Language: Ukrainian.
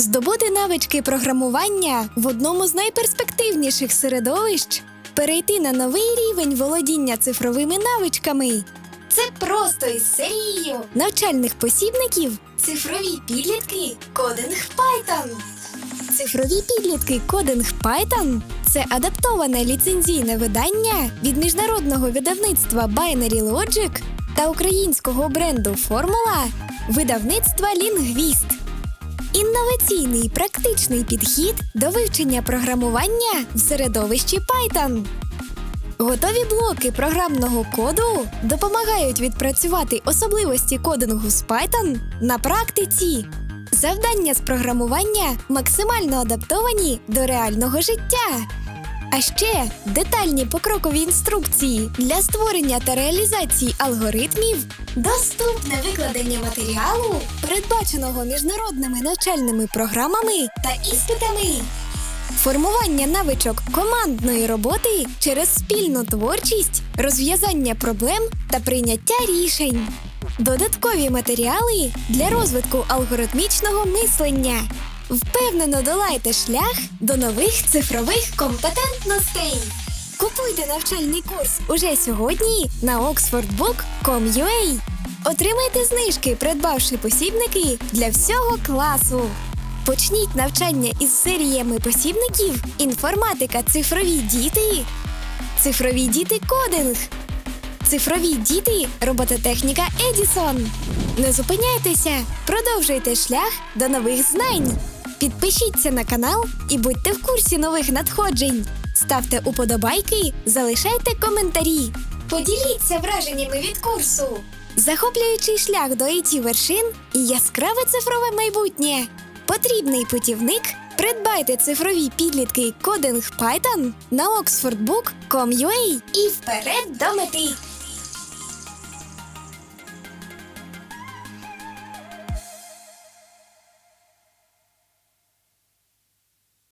здобути навички програмування в одному з найперспективніших середовищ, перейти на новий рівень володіння цифровими навичками. Це просто із серією навчальних посібників Цифрові підлітки Кодинг Python. Цифрові підлітки Кодинг Python це адаптоване ліцензійне видання від міжнародного видавництва Binary Logic та українського бренду Формула видавництва Лінгвіст. Інноваційний практичний підхід до вивчення програмування в середовищі Python. Готові блоки програмного коду допомагають відпрацювати особливості кодингу з Python на практиці. Завдання з програмування максимально адаптовані до реального життя. А ще детальні покрокові інструкції для створення та реалізації алгоритмів, доступне викладення матеріалу, передбаченого міжнародними навчальними програмами та іспитами. Формування навичок командної роботи через спільну творчість, розв'язання проблем та прийняття рішень. Додаткові матеріали для розвитку алгоритмічного мислення. Впевнено долайте шлях до нових цифрових компетентностей. Купуйте навчальний курс уже сьогодні на oxfordbook.com.ua. Отримайте знижки, придбавши посібники для всього класу. Почніть навчання із серіями посібників Інформатика цифрові діти, Цифрові діти кодинг, Цифрові діти робототехніка Едісон. Не зупиняйтеся, продовжуйте шлях до нових знань. Підпишіться на канал і будьте в курсі нових надходжень. Ставте уподобайки, залишайте коментарі. Поділіться враженнями від курсу. Захоплюючий шлях до it вершин і яскраве цифрове майбутнє. Потрібний путівник. Придбайте цифрові підлітки Кодинг Python на oxfordbook.com.ua і вперед до мети!